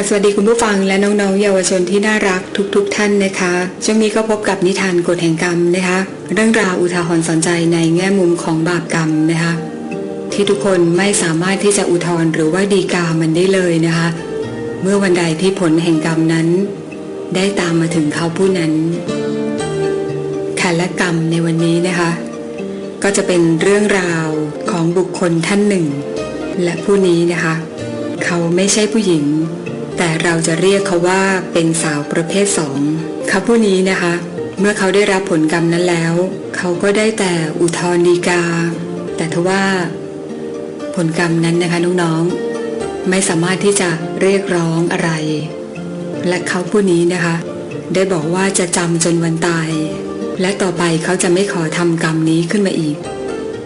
ค่ะสวัสดีคุณผู้ฟังและน้องๆ เยาวชนที่น่ารักทุกๆทท่านนะคะ ช่วงนี้ก็พบกับนิทานกฎแห่งกรรมนะคะ เรื่องราวอุทาหรณ์สอนใจในแง่มุมของบาปกรรมนะคะ ที่ทุกคนไม่สามารถที่จะอุทธรหรือว่าดีกามันได้เลยนะคะ เมื่อวันใดที่ผลแห่งกรรมนั้น ได้ตามมาถึงเขาผู้นั้นค่ะและกรรมในวันนี้นะคะ ก็จะเป็นเรื่องราวของบุคคลท่านหนึ่ง และผู้นี้นะคะ เขาไม่ใช่ผู้หญิง แต่เราจะเรียกเขาว่าเป็นสาวประเภทสองเขาผู้นี้นะคะ เมื่อเขาได้รับผลกรรมนั้นแล้ว เขาก็ได้แต่อุทธรณ์ดีกา แต่ทว่า ผลกรรมนั้นนะคะน้องๆ ไม่สามารถที่จะเรียกร้องอะไร และเขาผู้นี้นะคะ ได้บอกว่าจะจำจนวันตาย และต่อไปเขาจะไม่ขอทำกรรมนี้ขึ้นมาอีก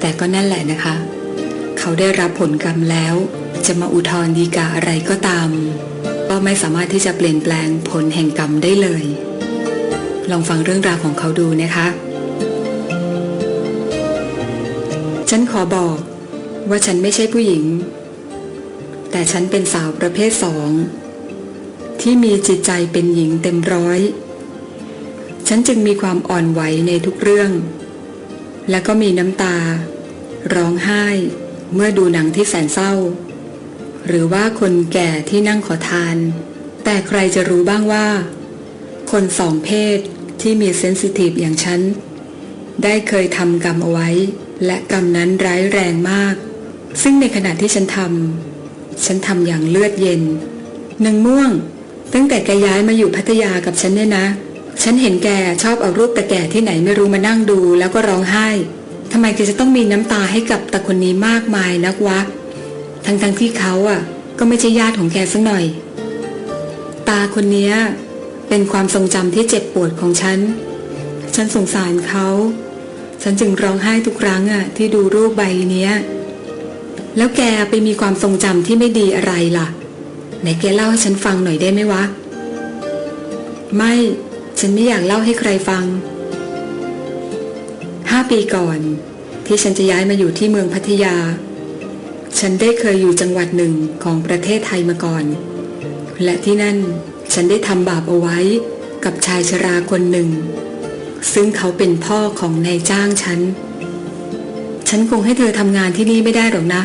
แต่ก็นั่นแหละนะคะ เขาได้รับผลกรรมแล้ว จะมาอุทธรณ์ดีกาอะไรก็ตาม ไม่สามารถที่จะเปลี่ยนแปลงผลแห่งกรรมได้เลย ลองฟังเรื่องราวของเขาดูนะคะ ฉันขอบอกว่าฉันไม่ใช่ผู้หญิง แต่ฉันเป็นสาวประเภทสอง ที่มีจิตใจเป็นหญิงเต็มร้อย ฉันจึงมีความอ่อนไหวในทุกเรื่อง และก็มีน้ำตา ร้องไห้ เมื่อดูหนังที่แสนเศร้า หรือว่าคนแก่ที่นั่งขอทาน แต่ใครจะรู้บ้างว่า คนสองเพศที่มีเซนซิทีฟอย่างฉัน ได้เคยทำกรรมเอาไว้ และกรรมนั้นร้ายแรงมาก ซึ่งในขณะที่ฉันทำฉันทำอย่างเลือดเย็นหนางม่วง ตั้งแต่แกย้ายมาอยู่พัทยากับฉันเนี่ยนะ ฉันเห็นแกชอบเอารูปตะแก่ที่ไหนไม่รู้มานั่งดูแล้วก็ร้องไห้ทำไมแกจะต้องมีน้ำตาให้กับตาคนนี้มากมายนักวะ ทั้งๆทที่เขาอะ ก็ไม่ใช่ญาติของแกสักหน่อย ตาคนเนี้ยเป็นความทรงจำที่เจ็บปวดของฉัน ฉันสงสารเขา ฉันจึงร้องไห้ทุกครั้งอะ ที่ดูรูปใบเนี้ย แล้วแกไปมีความทรงจำที่ไม่ดีอะไรล่ะ ไหนแกเล่าให้ฉันฟังหน่อยได้ไหมวะ ไม่ ฉันไม่อยากเล่าให้ใครฟัง ห้าปีก่อน ที่ฉันจะย้ายมาอยู่ที่เมืองพัทยา ฉันได้เคยอยู่จังหวัดหนึ่งของประเทศไทยมาก่อน และที่นั่นฉันได้ทำบาปเอาไว้กับชายชราคนหนึ่ง ซึ่งเขาเป็นพ่อของนายจ้างฉัน ฉันคงให้เธอทำงานที่นี่ไม่ได้หรอกนะ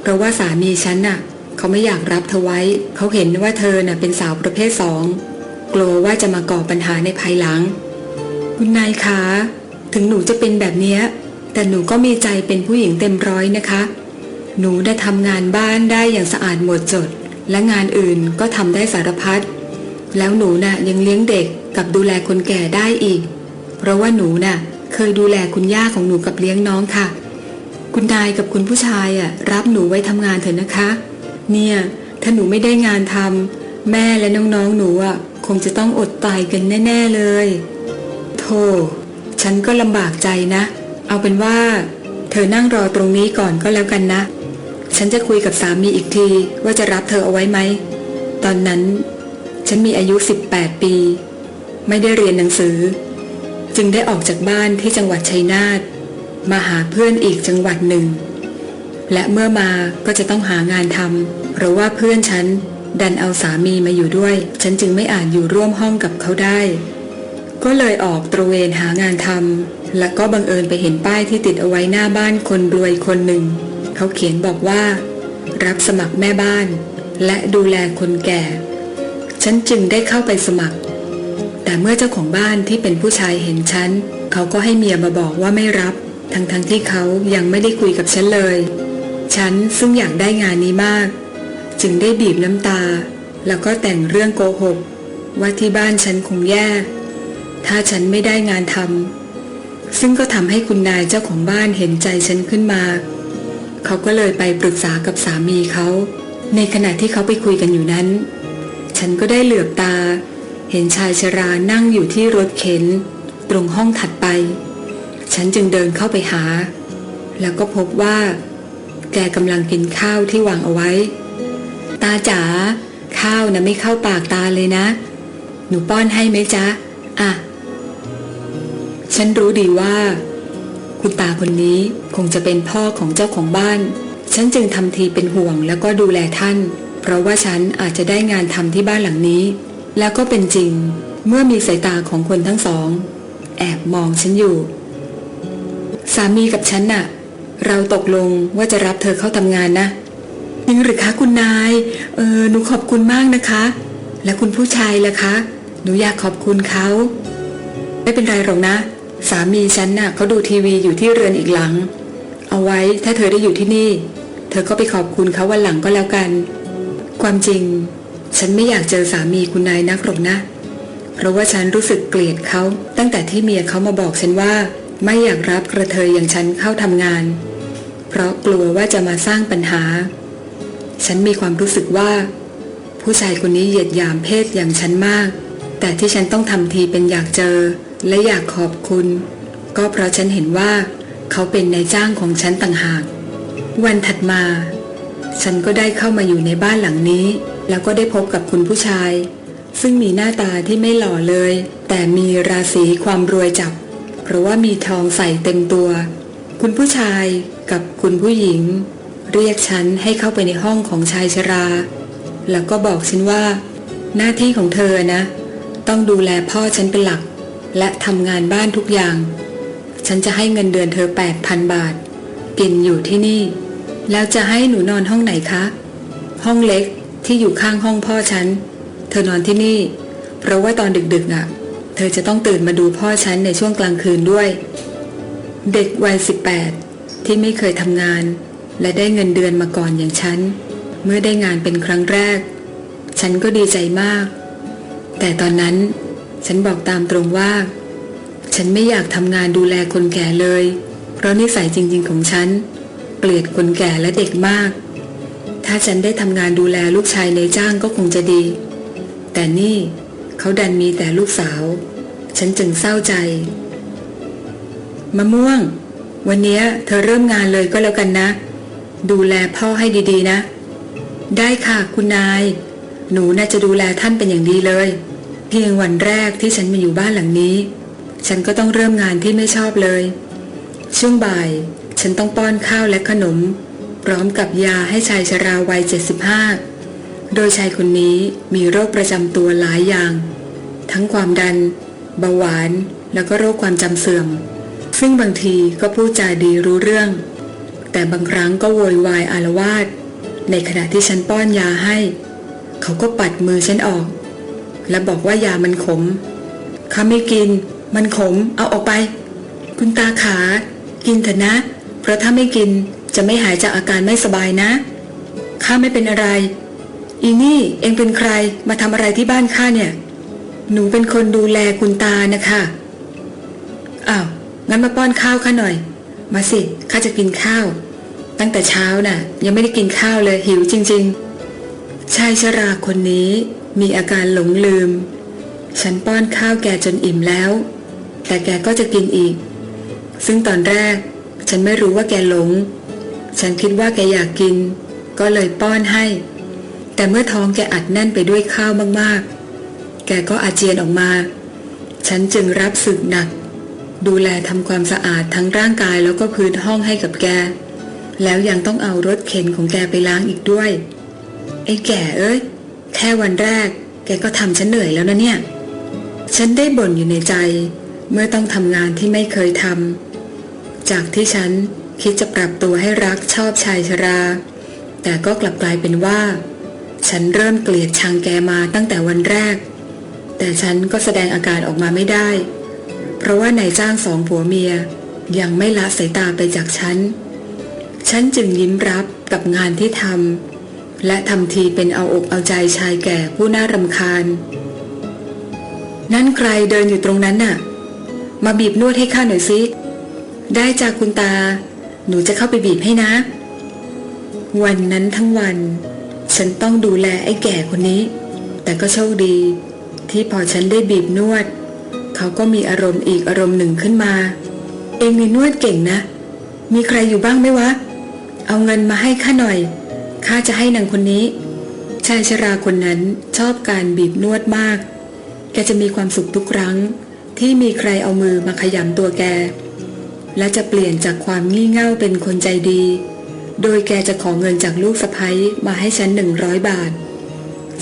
เพราะว่าสามีฉันน่ะ เขาไม่อยากรับเธอไว้ เขาเห็นว่าเธอน่ะเป็นสาวประเภทสองกลัวว่าจะมาก่อปัญหาในภายหลัง คุณนายคะ ถึงหนูจะเป็นแบบนี้แต่หนูก็มีใจเป็นผู้หญิงเต็มร้อยนะคะ หนูได้ทำงานบ้านได้อย่างสะอาดหมดจด และงานอื่นก็ทำได้สารพัดแล้วหนูน่ะยังเลี้ยงเด็กกับดูแลคนแก่ได้อีก เพราะว่าหนูน่ะเคยดูแลคุณย่าของหนูกับเลี้ยงน้องค่ะ คุณนายกับคุณผู้ชายอะรับหนูไว้ทำงานเถอะนะคะ เนี่ยถ้าหนูไม่ได้งานทำแม่และน้องๆหนูอะคงจะต้องอดตายกันแน่ ๆเลยโธ่ฉันก็ลำบากใจนะ เอาเป็นว่า เธอนั่งรอตรงนี้ก่อนก็แล้วกันนะ ฉันจะคุยกับสามีอีกทีว่าจะรับเธอเอาไว้ไหม ตอนนั้น ฉันมีอายุ 18 ปี ไม่ได้เรียนหนังสือ จึงได้ออกจากบ้านที่จังหวัดชัยนาทมาหาเพื่อนอีกจังหวัดหนึ่ง และเมื่อมาก็จะต้องหางานทำเพราะว่าเพื่อนฉันดันเอาสามีมาอยู่ด้วย ฉันจึงไม่อาจอยู่ร่วมห้องกับเขาได้ ก็เลยออกตระเวนหางานทำและก็บังเอิญไปเห็นป้ายที่ติดเอาไว้หน้าบ้านคนรวยคนหนึ่ง เขาเขียนบอกว่า รับสมัครแม่บ้าน และดูแลคนแก่ ฉันจึงได้เข้าไปสมัคร แต่เมื่อเจ้าของบ้านที่เป็นผู้ชายเห็นฉัน เขาก็ให้เมียมาบอกว่าไม่รับ ทั้งๆทที่เขายังไม่ได้คุยกับฉันเลย ฉันซึ่งอยากได้งานนี้มาก จึงได้บีบน้ำตา แล้วก็แต่งเรื่องโกหก ว่าที่บ้านฉันคงแย่ ถ้าฉันไม่ได้งานทำซึ่งก็ทำให้คุณนายเจ้าของบ้านเห็นใจฉันขึ้นมา เขาก็เลยไปปรึกษากับสามีเขา ในขณะที่เขาไปคุยกันอยู่นั้น ฉันก็ได้เหลือบตา เห็นชายชรานั่งอยู่ที่รถเข็น ตรงห้องถัดไป ฉันจึงเดินเข้าไปหา แล้วก็พบว่า แกกำลังกินข้าวที่วางเอาไว้ ตาจ๋าข้าวนะไม่เข้าปากตาเลยนะ หนูป้อนให้ไหมจ๊ะ อะ ฉันรู้ดีว่า คุณตาคนนี้คงจะเป็นพ่อของเจ้าของบ้าน ฉันจึงทำทีเป็นห่วงแล้วก็ดูแลท่าน เพราะว่าฉันอาจจะได้งานทำที่บ้านหลังนี้ แล้วก็เป็นจริง เมื่อมีสายตาของคนทั้งสอง แอบมองฉันอยู่ สามีกับฉันน่ะ เราตกลงว่าจะรับเธอเข้าทำงานนะจริงหรือคะคุณนาย เออหนูขอบคุณมากนะคะ และคุณผู้ชายล่ะคะ หนูอยากขอบคุณเขา ไม่เป็นไรหรอกนะ สามีฉันน่ะเขาดูทีวีอยู่ที่เรือนอีกหลัง เอาไว้ถ้าเธอได้อยู่ที่นี่ เธอก็ไปขอบคุณเขาวันหลังก็แล้วกัน ความจริง ฉันไม่อยากเจอสามีคุณนายนักหรอกนะ เพราะว่าฉันรู้สึกเกลียดเขาตั้งแต่ที่เมียเขามาบอกฉันว่าไม่อยากรับกระเทยอย่างฉันเข้าทำงาน เพราะกลัวว่าจะมาสร้างปัญหา ฉันมีความรู้สึกว่า ผู้ชายคนนี้เหยียดหยามเพศอย่างฉันมาก แต่ที่ฉันต้องทำทีเป็นอยากเจอ และอยากขอบคุณ ก็เพราะฉันเห็นว่า เขาเป็นนายจ้างของฉันต่างหาก วันถัดมา ฉันก็ได้เข้ามาอยู่ในบ้านหลังนี้ แล้วก็ได้พบกับคุณผู้ชาย ซึ่งมีหน้าตาที่ไม่หล่อเลย แต่มีราศีความรวยจับ เพราะว่ามีทองใส่เต็มตัว คุณผู้ชายกับคุณผู้หญิง เรียกฉันให้เข้าไปในห้องของชายชรา แล้วก็บอกฉันว่า หน้าที่ของเธอนะ ต้องดูแลพ่อฉันเป็นหลัก และทำงานบ้านทุกอย่าง ฉันจะให้เงินเดือนเธอ 8,000 บาท กินอยู่ที่นี่ แล้วจะให้หนูนอนห้องไหนคะ ห้องเล็กที่อยู่ข้างห้องพ่อฉัน เธอนอนที่นี่ เพราะว่าตอนดึกๆอะ เธอจะต้องตื่นมาดูพ่อฉันในช่วงกลางคืนด้วย เด็กวัย 18 ที่ไม่เคยทำงาน และได้เงินเดือนมาก่อนอย่างฉัน เมื่อได้งานเป็นครั้งแรก ฉันก็ดีใจมาก แต่ตอนนั้น ฉันบอกตามตรงว่า ฉันไม่อยากทำงานดูแลคนแก่เลย เพราะนิสัยจริง ๆ ของฉัน เกลียดคนแก่และเด็กมาก ถ้าฉันได้ทำงานดูแลลูกชายในจ้างก็คงจะดี แต่นี่เขาดันมีแต่ลูกสาว ฉันจึงเศร้าใจ มะม่วง วันนี้เธอเริ่มงานเลยก็แล้วกันนะ ดูแลพ่อให้ดีๆนะ ได้ค่ะคุณนาย หนูน่าจะดูแลท่านเป็นอย่างดีเลย พียงวันแรกที่ฉันมาอยู่บ้านหลังนี้ ฉันก็ต้องเริ่มงานที่ไม่ชอบเลย ช่วงบ่าย ฉันต้องป้อนข้าวและขนม พร้อมกับยาให้ชายชราวัย 75 โดยชายคนนี้มีโรคประจำตัวหลายอย่าง ทั้งความดัน เบาหวาน แล้วก็โรคความจำเสื่อม ซึ่งบางทีก็พูดจาดีรู้เรื่อง แต่บางครั้งก็โวยวายอารวาสในขณะที่ฉันป้อนยาให้ เขาก็ปัดมือฉันออก และบอกว่ายามันขมข้าไม่กิน มันขม เอาออกไป คุณตาขา กินเถอะนะ เพราะถ้าไม่กินจะไม่หายจากอาการไม่สบายนะ ข้าไม่เป็นอะไร อีนี่เองเป็นใครมาทำอะไรที่บ้านข้าเนี่ย หนูเป็นคนดูแลคุณตานะคะอ้าวงั้นมาป้อนข้าวข้าหน่อย มาสิข้าจะกินข้าว ตั้งแต่เช้าน่ะ ยังไม่ได้กินข้าวเลยหิวจริง ๆ ชายชราคนนี้มีอาการหลงลืม ฉันป้อนข้าวแกจนอิ่มแล้ว แต่แกก็จะกินอีก ซึ่งตอนแรก ฉันไม่รู้ว่าแกหลง ฉันคิดว่าแกอยากกิน ก็เลยป้อนให้ แต่เมื่อท้องแกอัดแน่นไปด้วยข้าวมากๆ แกก็อาเจียนออกมา ฉันจึงรับสึกหนัก ดูแลทำความสะอาดทั้งร่างกายแล้วก็พื้นห้องให้กับแก แล้วยังต้องเอารถเข็นของแกไปล้างอีกด้วย ไอ้แก่เอ้ย แค่วันแรก แกก็ทำฉันเหนื่อยแล้วนะเนี่ย ฉันได้บ่นอยู่ในใจ เมื่อต้องทำงานที่ไม่เคยทำจากที่ฉันคิดจะปรับตัวให้รักชอบชายชรา แต่ก็กลับกลายเป็นว่า ฉันเริ่มเกลียดชังแกมาตั้งแต่วันแรก แต่ฉันก็แสดงอาการออกมาไม่ได้ เพราะว่านายจ้างสองผัวเมียยังไม่ละสายตาไปจากฉัน ฉันจึงยิ้มรับกับงานที่ทำ และทำทีเป็นเอาอกเอาใจชายแก่ผู้น่ารำคาญ นั่นใครเดินอยู่ตรงนั้นน่ะ มาบีบนวดให้ข้าหน่อยสิได้จากคุณตา หนูจะเข้าไปบีบให้นะ วันนั้นทั้งวัน ฉันต้องดูแลไอ้แก่คนนี้ แต่ก็โชคดี ที่พอฉันได้บีบนวด เขาก็มีอารมณ์อีกอารมณ์หนึ่งขึ้นมา เองนี่นวดเก่งนะ มีใครอยู่บ้างไหมวะ เอาเงินมาให้ข้าหน่อย ข้าจะให้นางคนนี้ ชายชราคนนั้นชอบการบีบนวดมาก แกจะมีความสุขทุกครั้ง ที่มีใครเอามือมาขยำตัวแก และจะเปลี่ยนจากความงี่เง่าเป็นคนใจดี โดยแกจะขอเงินจากลูกสะพ้ยมาให้ฉันหนึ่งร้อยบาท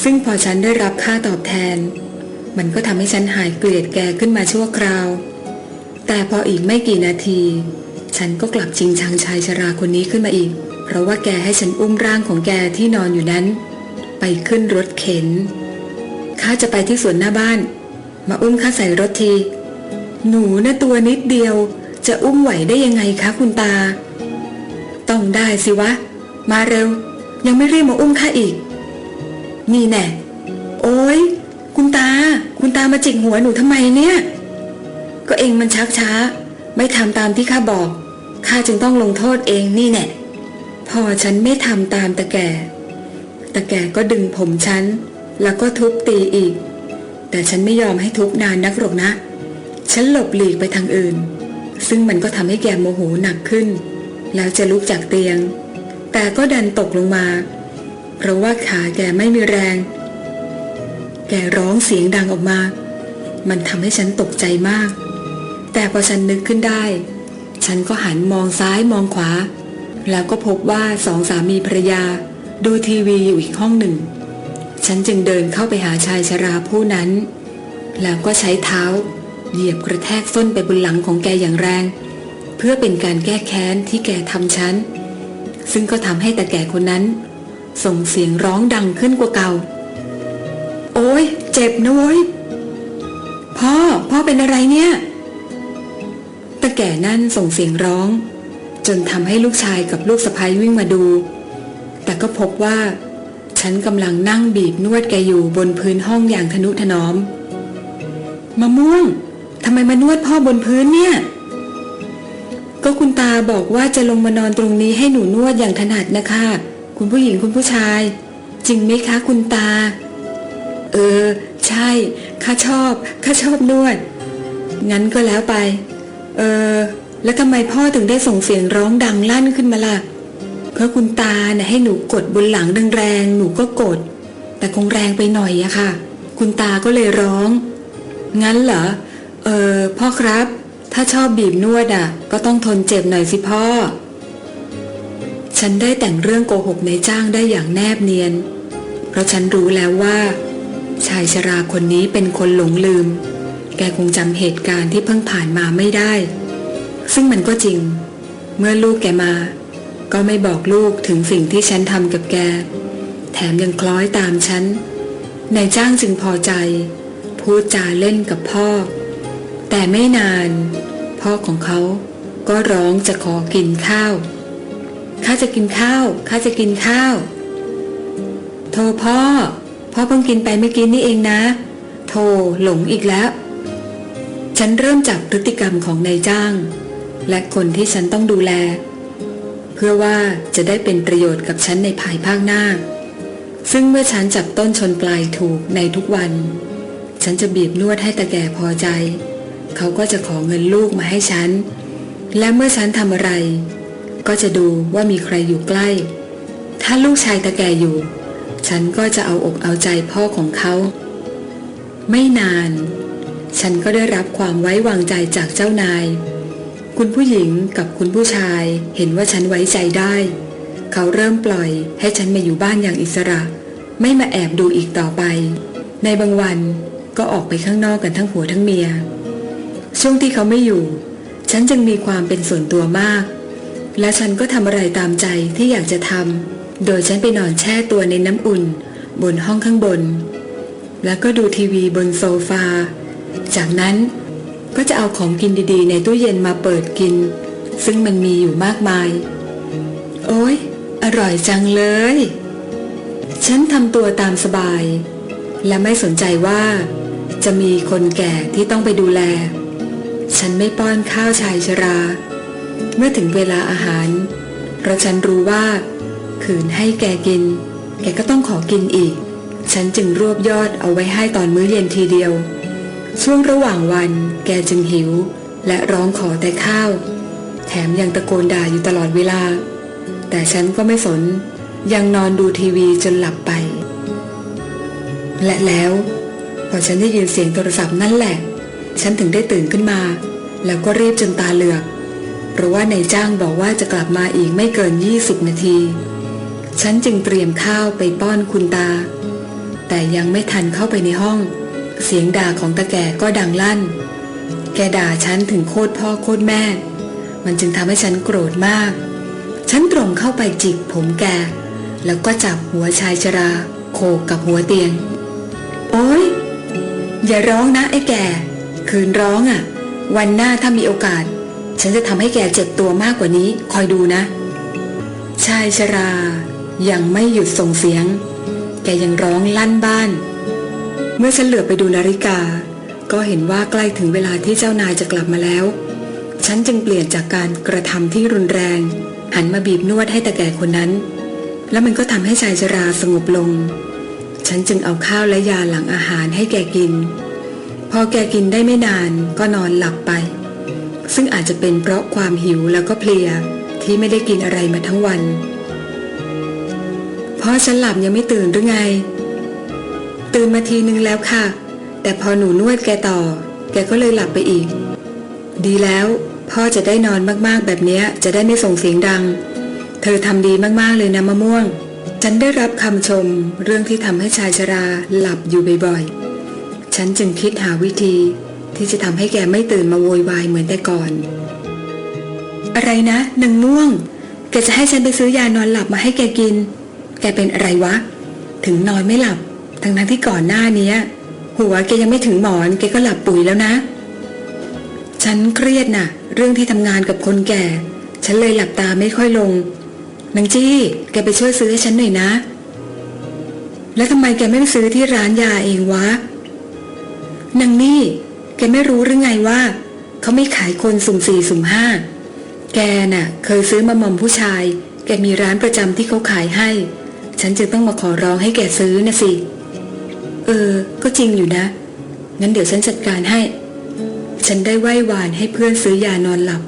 ซึ่งพอฉันได้รับค่าตอบแทน มันก็ทำให้ฉันหายเกลียดแกขึ้นมาชั่วคราว แต่พออีกไม่กี่นาที ฉันก็กลับจริงชังชายชราคนนี้ขึ้นมาอีก ราะว่าแกให้ฉันอุ้มร่างของแกที่นอนอยู่นั้น ไปขึ้นรถเข็นข้าจะไปที่สวนหน้าบ้าน มาอุ้มข้าใส่รถที หนูนะตัวนิดเดียว จะอุ้มไหวได้ยังไงคะคุณตา ต้องได้สิวะ มาเร็ว ยังไม่รีบมาอุ้มข้าอีก นี่แน่ โอ้ยคุณตา คุณตามาจิกหัวหนูทำไมเนี่ย ก็เองมันชักช้า ไม่ทำตามที่ข้าบอกข้าจึงต้องลงโทษเองนี่แน่ พอฉันไม่ทำตามตะแก่ ตะแก่ก็ดึงผมฉัน แล้วก็ทุบตีอีก แต่ฉันไม่ยอมให้ทุบนานนักหรอกนะ ฉันหลบหลีกไปทางอื่น ซึ่งมันก็ทำให้แกโมโหหนักขึ้น แล้วจะลุกจากเตียง แต่ก็ดันตกลงมา เพราะว่าขาแกไม่มีแรง แกร้องเสียงดังออกมา มันทำให้ฉันตกใจมาก แต่พอฉันนึกขึ้นได้ ฉันก็หันมองซ้ายมองขวา แล้วก็พบว่าสองสามีภรรยา ดูทีวีอยู่อีกห้องหนึ่ง ฉันจึงเดินเข้าไปหาชายชราผู้นั้น แล้วก็ใช้เท้า เหยียบกระแทกส้นไปบนหลังของแกอย่างแรง เพื่อเป็นการแก้แค้นที่แกทำฉัน ซึ่งก็ทำให้ตาแก่คนนั้น ส่งเสียงร้องดังขึ้นกว่าเก่า โอ้ยเจ็บนะเว้ยพ่อ พ่อเป็นอะไรเนี่ยตาแก่นั่นส่งเสียงร้อง จนทำให้ลูกชายกับลูกสะพ้ยวิ่งมาดู แต่ก็พบว่า ฉันกำลังนั่งบีบนวดแกอยู่บนพื้นห้องอย่างทนุถนอม มะม่วงทำไมมานวดพ่อบนพื้นเนี่ย ก็คุณตาบอกว่าจะลงมานอนตรงนี้ให้หนูนวดอย่างถนัดนะคะ คุณผู้หญิงคุณผู้ชาย จริงไหมคะคุณตา เออ ใช่ข้าชอบข้าชอบนวด งั้นก็แล้วไป เออ แล้วทำไมพ่อถึงได้ส่งเสียงร้องดังลั่นขึ้นมาล่ะ เพราะคุณตาเนี่ยให้หนูกดบนหลังแรงๆหนูก็กด แต่คงแรงไปหน่อยอะค่ะ คุณตาก็เลยร้อง งั้นเหรอ เออพ่อครับ ถ้าชอบบีบนวดอะก็ต้องทนเจ็บหน่อยสิพ่อ ฉันได้แต่งเรื่องโกหกในจ้างได้อย่างแนบเนียน เพราะฉันรู้แล้วว่า ชายชราคนนี้เป็นคนหลงลืม แกคงจำเหตุการณ์ที่เพิ่งผ่านมาไม่ได้ ซึ่งมันก็จริง เมื่อลูกแกมา ก็ไม่บอกลูกถึงสิ่งที่ฉันทำกับแก แถมยังคล้อยตามฉันนายจ้างจึงพอใจ พูดจาเล่นกับพ่อ แต่ไม่นาน พ่อของเขาก็ร้องจะขอกินข้าวข้าจะกินข้าวข้าจะกินข้าว โทรพ่อ พ่อเพิ่งกินไปเมื่อกี้นี่เองนะ โทรหลงอีกแล้ว ฉันเริ่มจับพฤติกรรมของนายจ้าง และคนที่ฉันต้องดูแล เพื่อว่าจะได้เป็นประโยชน์กับฉันในภายภาคหน้า ซึ่งเมื่อฉันจับต้นชนปลายถูกในทุกวัน ฉันจะบีบนวดให้ตาแก่พอใจ เขาก็จะขอเงินลูกมาให้ฉัน และเมื่อฉันทำอะไร ก็จะดูว่ามีใครอยู่ใกล้ ถ้าลูกชายตาแก่อยู่ ฉันก็จะเอาอกเอาใจพ่อของเขา ไม่นาน ฉันก็ได้รับความไว้วางใจจากเจ้านาย คุณผู้หญิงกับคุณผู้ชายเห็นว่าฉันไว้ใจได้ เขาเริ่มปล่อยให้ฉันมาอยู่บ้านอย่างอิสระ ไม่มาแอบดูอีกต่อไป ในบางวันก็ออกไปข้างนอกกันทั้งผัวทั้งเมีย ช่วงที่เขาไม่อยู่ ฉันจึงมีความเป็นส่วนตัวมาก และฉันก็ทำอะไรตามใจที่อยากจะทำโดยฉันไปนอนแช่ตัวในน้ำอุ่น บนห้องข้างบน แล้วก็ดูทีวีบนโซฟา จากนั้น ก็จะเอาของกินดีๆ ในตู้เย็นมาเปิดกิน ซึ่งมันมีอยู่มากมาย โอ้ยอร่อยจังเลย ฉันทำตัวตามสบาย และไม่สนใจว่า จะมีคนแก่ที่ต้องไปดูแล ฉันไม่ป้อนข้าวชายชรา เมื่อถึงเวลาอาหาร เพราะฉันรู้ว่า ขืนให้แกกิน แกก็ต้องขอกินอีก ฉันจึงรวบยอดเอาไว้ให้ตอนมื้อเย็นทีเดียว ช่วงระหว่างวันแกจึงหิว และร้องขอแต่ข้าว แถมยังตะโกนด่าอยู่ตลอดเวลา แต่ฉันก็ไม่สน ยังนอนดูทีวีจนหลับไป และแล้วพอฉันได้ยินเสียงโทรศัพท์นั่นแหละ ฉันถึงได้ตื่นขึ้นมา แล้วก็รีบจนตาเหลือกเพราะว่านายจ้างบอกว่าจะกลับมาอีกไม่เกิน 20 นาที ฉันจึงเตรียมข้าวไปป้อนคุณตาแแต่ยังไม่ทันเข้าไปในห้อง เสียงด่าของตาแก่ก็ดังลั่น แกด่าฉันถึงโคตรพ่อโคตรแม่ มันจึงทำให้ฉันโกรธมาก ฉันตรงเข้าไปจิกผมแก แล้วก็จับหัวชายชรา โขกกับหัวเตียง โอ๊ยอย่าร้องนะไอ้แก คืนร้องอะ วันหน้าถ้ามีโอกาส ฉันจะทำให้แกเจ็บตัวมากกว่านี้ คอยดูนะ ชายชรา ยังไม่หยุดส่งเสียง แกยังร้องลั่นบ้าน เมื่อฉันเหลือบไปดูนาฬิกา ก็เห็นว่าใกล้ถึงเวลาที่เจ้านายจะกลับมาแล้ว ฉันจึงเปลี่ยนจากการกระทำที่รุนแรง หันมาบีบนวดให้ตาแก่คนนั้น แล้วมันก็ทำให้ชายชราสงบลง ฉันจึงเอาข้าวและยาหลังอาหารให้แกกิน พอแกกินได้ไม่นานก็นอนหลับไป ซึ่งอาจจะเป็นเพราะความหิวแล้วก็เพลียที่ไม่ได้กินอะไรมาทั้งวันพ่อฉันหลับยังไม่ตื่นหรือไง ตื่นมาทีนึงแล้วค่ะ แต่พอหนูนวดแกต่อ แกก็เลยหลับไปอีก ดีแล้ว พ่อจะได้นอนมากๆแบบนี้จะได้ไม่ส่งเสียงดัง เธอทำดีมากๆเลยนะมะม่วง ฉันได้รับคำชมเรื่องที่ทำให้ชายชราหลับอยู่บ่อยๆ ฉันจึงคิดหาวิธี ที่จะทำให้แกไม่ตื่นมาโวยวายเหมือนแต่ก่อน อะไรนะนางม่วง แกจะให้ฉันไปซื้อยานอนหลับมาให้แกกิน แกเป็นอะไรวะ ถึงนอนไม่หลับ ทั้งทั้งที่ก่อนหน้านี้หัวแกยังไม่ถึงหมอนแกก็หลับปุ๋ยแล้วนะ ฉันเครียดน่ะ เรื่องที่ทำงานกับคนแก่ ฉันเลยหลับตาไม่ค่อยลงนางจี้ แกไปช่วยซื้อให้ฉันหน่อยนะ แล้วทำไมแกไม่ไปซื้อที่ร้านยาเองวะนางนี่ แกไม่รู้หรือไงว่า เขาไม่ขายคนสุ่มสี่สุ่มห้าแกน่ะ เคยซื้อมาหม่อมผู้ชาย แกมีร้านประจำที่เขาขายให้ ฉันจึงต้องมาขอร้องให้แกซื้อนะสิ ออ ก็จริงอยู่นะ งั้นเดี๋ยวฉันจัดการให้ ฉันได้ไหว้วานให้เพื่อนซื้อยานอนหลับ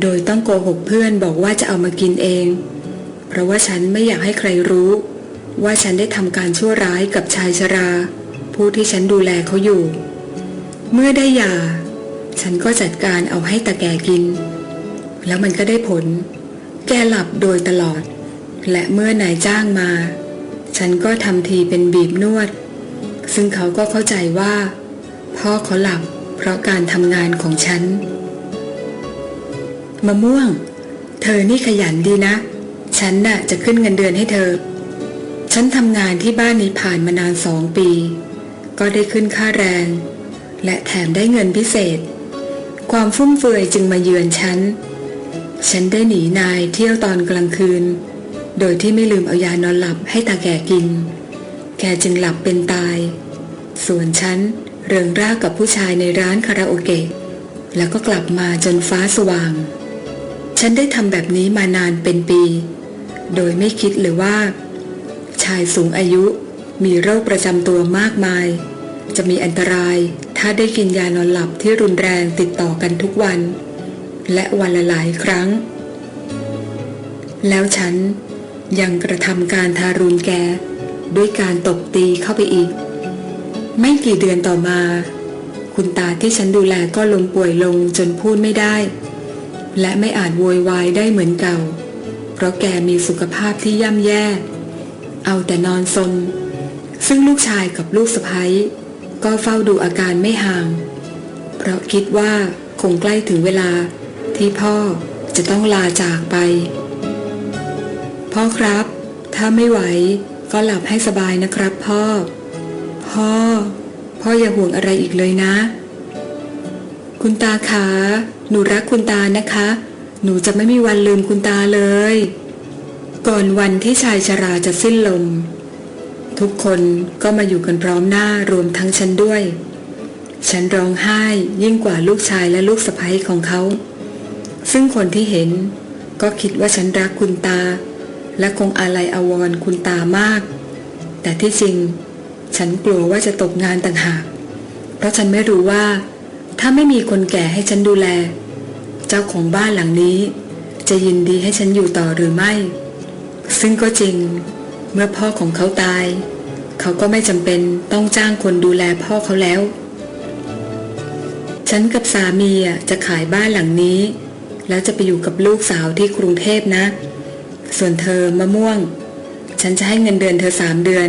โดยต้องโกหกเพื่อนบอกว่าจะเอามากินเอง เพราะว่าฉันไม่อยากให้ใครรู้ ว่าฉันได้ทำการชั่วร้ายกับชายชรา ผู้ที่ฉันดูแลเขาอยู่ เมื่อได้ยา ฉันก็จัดการเอาให้ตาแกกิน แล้วมันก็ได้ผล แกหลับโดยตลอด และเมื่อนายจ้างมา ฉันก็ทำทีเป็นบีบนวด ซึ่งเขาก็เข้าใจว่า พ่อเขาหลับเพราะการทำงานของฉัน มะม่วง เธอนี่ขยันดีนะ ฉันน่ะจะขึ้นเงินเดือนให้เธอ ฉันทำงานที่บ้านนี้ผ่านมานานสองปี ก็ได้ขึ้นค่าแรง และแถมได้เงินพิเศษ ความฟุ่มเฟือยจึงมาเยือนฉัน ฉันได้หนีนายเที่ยวตอนกลางคืน โดยที่ไม่ลืมเอายานอนหลับให้ตาแก่กิน แกจึงหลับเป็นตาย ส่วนฉันเริงร่ากับผู้ชายในร้านคาราโอเกะ แล้วก็กลับมาจนฟ้าสว่าง ฉันได้ทำแบบนี้มานานเป็นปี โดยไม่คิดเลยว่า ชายสูงอายุมีโรคประจำตัวมากมาย จะมีอันตรายถ้าได้กินยานอนหลับที่รุนแรงติดต่อกันทุกวัน และวันละหลายครั้ง แล้วฉันยังกระทำการทารุณแก ด้วยการตบตีเข้าไปอีก ไม่กี่เดือนต่อมา คุณตาที่ฉันดูแลก็ล้มป่วยลงจนพูดไม่ได้ และไม่อาจโวยวายได้เหมือนเก่า เพราะแกมีสุขภาพที่ย่ำแย่ เอาแต่นอนซนซึ่งลูกชายกับลูกสะพ้ยก็เฝ้าดูอาการไม่ห่าง เพราะคิดว่าคงใกล้ถึงเวลาที่พ่อจะต้องลาจากไป พ่อครับ ถ้าไม่ไหว ก็หลับให้สบายนะครับพ่อ พ่อ พ่ออย่าห่วงอะไรอีกเลยนะ คุณตาคะหนูรักคุณตานะคะ หนูจะไม่มีวันลืมคุณตาเลย ก่อนวันที่ชายชราจะสิ้นลม ทุกคนก็มาอยู่กันพร้อมหน้ารวมทั้งฉันด้วย ฉันร้องไห้ยิ่งกว่าลูกชายและลูกสะใภ้ของเขา ซึ่งคนที่เห็นก็คิดว่าฉันรักคุณตา และคงอาลัยอาวรณ์คุณตามาก แต่ที่จริง ฉันกลัวว่าจะตกงานต่างหาก เพราะฉันไม่รู้ว่า ถ้าไม่มีคนแก่ให้ฉันดูแล เจ้าของบ้านหลังนี้ จะยินดีให้ฉันอยู่ต่อหรือไม่ ซึ่งก็จริง เมื่อพ่อของเขาตาย เขาก็ไม่จำเป็นต้องจ้างคนดูแลพ่อเขาแล้ว ฉันกับสามีจะขายบ้านหลังนี้ แล้วจะไปอยู่กับลูกสาวที่กรุงเทพนะ ส่วนเธอมะม่วง ฉันจะให้เงินเดือนเธอสามเดือน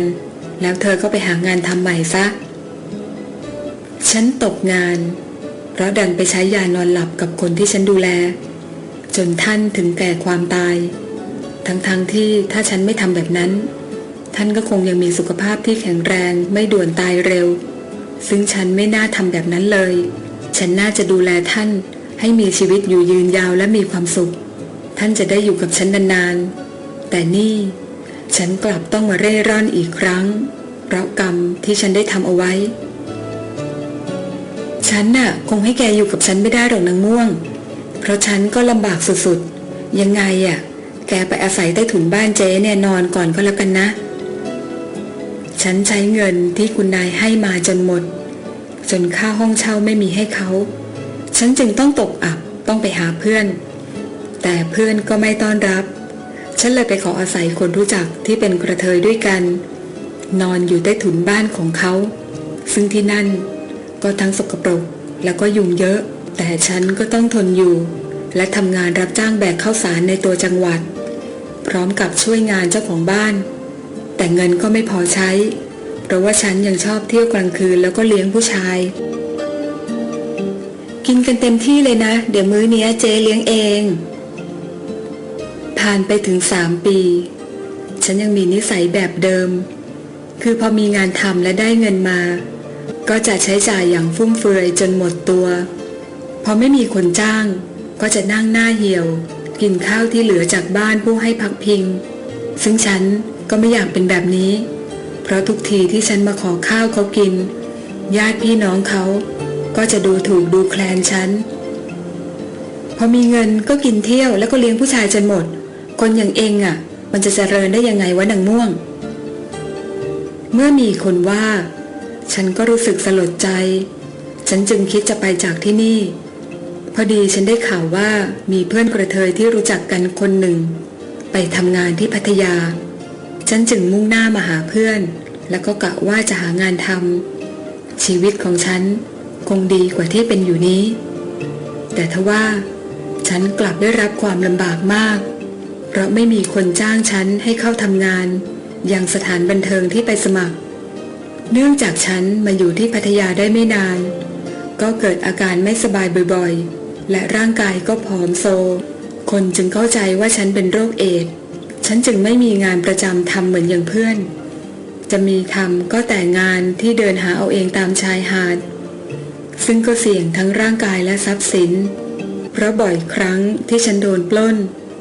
แล้วเธอก็ไปหางานทำใหม่ซะ ฉันตกงาน เพราะดันไปใช้ยานอนหลับกับคนที่ฉันดูแล จนท่านถึงแก่ความตาย ทั้งๆทที่ถ้าฉันไม่ทำแบบนั้น ท่านก็คงยังมีสุขภาพที่แข็งแรงไม่ด่วนตายเร็ว ซึ่งฉันไม่น่าทำแบบนั้นเลย ฉันน่าจะดูแลท่านให้มีชีวิตอยู่ยืนยาวและมีความสุข ท่านจะได้อยู่กับฉันนานๆ แต่นี่ฉันกลับต้องมาเร่ร่อนอีกครั้ง เพราะกรรมที่ฉันได้ทำเอาไว้ ฉันน่ะคงให้แกอยู่กับฉันไม่ได้หรอกนางม่วง เพราะฉันก็ลำบากสุดๆ ยังไงอะ แกไปอาศัยใต้ถุนบ้านเจ๊เนี่ยนอนก่อนก็แล้วกันนะ ฉันใช้เงินที่คุณนายให้มาจนหมด จนค่าห้องเช่าไม่มีให้เขา ฉันจึงต้องตกอับต้องไปหาเพื่อน แต่เพื่อนก็ไม่ต้อนรับ ฉันเลยไปขออาศัยคนรู้จักที่เป็นกระเทยด้วยกัน นอนอยู่ใต้ถุนบ้านของเขา ซึ่งที่นั่นก็ทั้งสกปรกแล้วก็ยุงเยอะ แต่ฉันก็ต้องทนอยู่ และทำงานรับจ้างแบกข้าวสารในตัวจังหวัด พร้อมกับช่วยงานเจ้าของบ้าน แต่เงินก็ไม่พอใช้ เพราะว่าฉันยังชอบเที่ยวกลางคืนแล้วก็เลี้ยงผู้ชาย กินกันเต็มที่เลยนะ เดี๋ยวมื้อนี้เจ๊เลี้ยงเอง ผ่านไปถึงสามปี ฉันยังมีนิสัยแบบเดิม คือพอมีงานทำและได้เงินมา ก็จะใช้จ่ายอย่างฟุ่มเฟือยจนหมดตัว พอไม่มีคนจ้าง ก็จะนั่งหน้าเหี่ยว กินข้าวที่เหลือจากบ้านผู้ให้พักพิง ซึ่งฉันก็ไม่อยากเป็นแบบนี้ เพราะทุกทีที่ฉันมาขอข้าวเขากิน ญาติพี่น้องเขา ก็จะดูถูกดูแคลนฉันพอมีเงินก็กินเที่ยวแล้วก็เลี้ยงผู้ชายจนหมด คนอย่างเองอะ มันจะเจริญได้ยังไงวะนางม่วง เมื่อมีคนว่า ฉันก็รู้สึกสลดใจ ฉันจึงคิดจะไปจากที่นี่ พอดีฉันได้ข่าวว่ามีเพื่อนกระเทยที่รู้จักกันคนหนึ่ง ไปทำงานที่พัทยา ฉันจึงมุ่งหน้ามาหาเพื่อน แล้วก็กะว่าจะหางานทำชีวิตของฉันคงดีกว่าที่เป็นอยู่นี้ แต่ทว่าฉันกลับได้รับความลำบากมาก ราะไม่มีคนจ้างฉันให้เข้าทำงาน อย่างสถานบันเทิงที่ไปสมัคร เนื่องจากฉันมาอยู่ที่พัทยาได้ไม่นาน ก็เกิดอาการไม่สบายบ่อยๆ และร่างกายก็ผอมโซ คนจึงเข้าใจว่าฉันเป็นโรคเอดฉันจึงไม่มีงานประจำทำเหมือนอย่างเพื่อน จะมีทำก็แต่งานที่เดินหาเอาเองตามชายหาด ซึ่งก็เสี่ยงทั้งร่างกายและทรัพย์สิน เพราะบ่อยครั้งที่ฉันโดนปล้น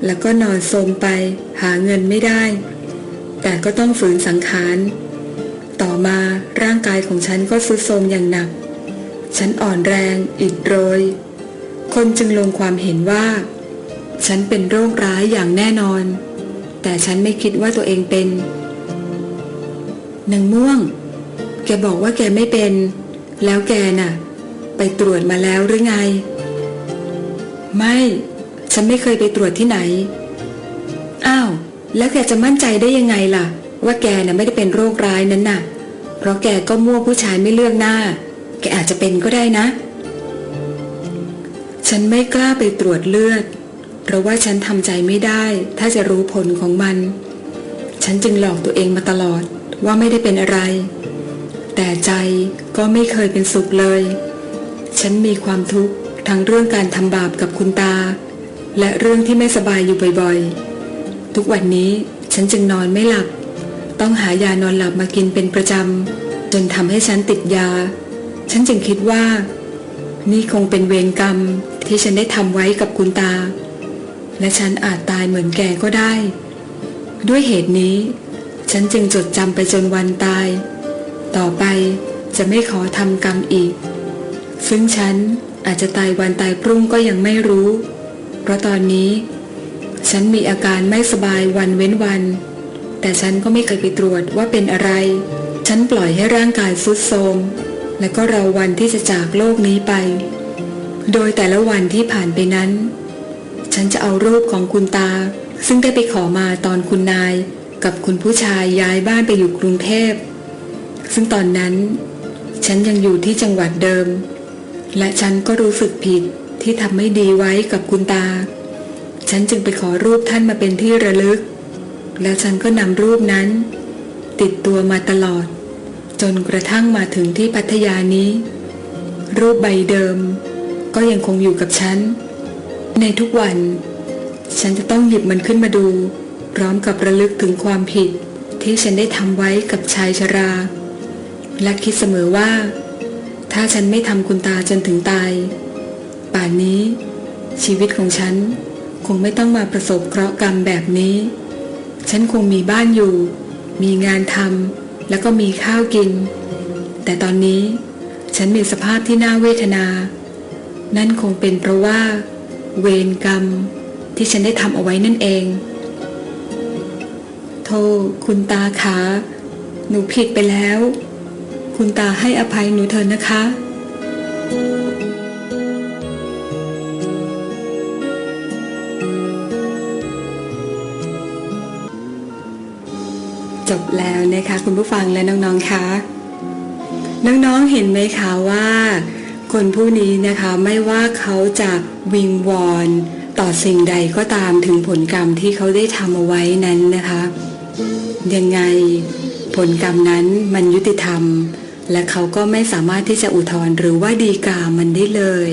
แล้วก็นอนโทมไปหาเงินไม่ได้ แต่ก็ต้องฝืนสังขาร ต่อมาร่างกายของฉันก็ทรุดโทรมอย่างหนัก ฉันอ่อนแรงอิดโรย คนจึงลงความเห็นว่า ฉันเป็นโรคร้ายอย่างแน่นอน แต่ฉันไม่คิดว่าตัวเองเป็นนางม่วง แกบอกว่าแกไม่เป็น แล้วแกน่ะ ไปตรวจมาแล้วหรือไง ไม่ ฉันไม่เคยไปตรวจที่ไหน อ้าว แล้วแกจะมั่นใจได้ยังไงล่ะ ว่าแกน่ะไม่ได้เป็นโรคร้ายนั้นน่ะ เพราะแกก็มั่วผู้ชายไม่เลือกหน้า แกอาจจะเป็นก็ได้นะ ฉันไม่กล้าไปตรวจเลือด เพราะว่าฉันทำใจไม่ได้ ถ้าจะรู้ผลของมัน ฉันจึงหลอกตัวเองมาตลอดว่าไม่ได้เป็นอะไร แต่ใจก็ไม่เคยเป็นสุขเลย ฉันมีความทุกข์ทั้งเรื่องการทำบาปกับคุณตา และเรื่องที่ไม่สบายอยู่บ่อยๆ ทุกวันนี้ฉันจึงนอนไม่หลับ ต้องหายานอนหลับมากินเป็นประจำ จนทำให้ฉันติดยา ฉันจึงคิดว่า นี่คงเป็นเวรกรรมที่ฉันได้ทำไว้กับคุณตา และฉันอาจตายเหมือนแกก็ได้ ด้วยเหตุนี้ ฉันจึงจดจำไปจนวันตาย ต่อไปจะไม่ขอทำกรรมอีก ซึ่งฉันอาจจะตายวันตายพรุ่งก็ยังไม่รู้ เพราะตอนนี้ ฉันมีอาการไม่สบายวันเว้นวัน แต่ฉันก็ไม่เคยไปตรวจว่าเป็นอะไร ฉันปล่อยให้ร่างกายทรุดโทรมและก็รอวันที่จะจากโลกนี้ไป โดยแต่ละวันที่ผ่านไปนั้น ฉันจะเอารูปของคุณตา ซึ่งได้ไปขอมาตอนคุณนาย กับคุณผู้ชายย้ายบ้านไปอยู่กรุงเทพ ซึ่งตอนนั้น ฉันยังอยู่ที่จังหวัดเดิม และฉันก็รู้สึกผิด ที่ทำไม่ดีไว้กับคุณตา ฉันจึงไปขอรูปท่านมาเป็นที่ระลึก แล้วฉันก็นำรูปนั้น ติดตัวมาตลอด จนกระทั่งมาถึงที่พัทยานี้ รูปใบเดิม ก็ยังคงอยู่กับฉัน ในทุกวัน ฉันจะต้องหยิบมันขึ้นมาดู พร้อมกับระลึกถึงความผิดที่ฉันได้ทำไว้กับชายชรา และคิดเสมอว่า ถ้าฉันไม่ทำคุณตาจนถึงตาย ป่านนี้ ชีวิตของฉันคงไม่ต้องมาประสบเคราะห์กรรมแบบนี้ ฉันคงมีบ้านอยู่ มีงานทำแล้วก็มีข้าวกิน แต่ตอนนี้ฉันมีสภาพที่น่าเวทนา นั่นคงเป็นเพราะว่า เวรกรรมที่ฉันได้ทำเอาไว้นั่นเอง โทษคุณตาคะหนูผิดไปแล้ว คุณตาให้อภัยหนูเถอะนะคะ จบแล้วนะคะคุณผู้ฟังและน้องๆคะน้องๆเห็นไหมคะว่า คนผู้นี้นะคะไม่ว่าเขาจะวิงวอนต่อสิ่งใดก็ตามถึงผลกรรมที่เขาได้ทำเอาไว้นั้นนะคะ ยังไงผลกรรมนั้นมันยุติธรรม และเขาก็ไม่สามารถที่จะอุทธรณ์หรือว่าดีกามันได้เลย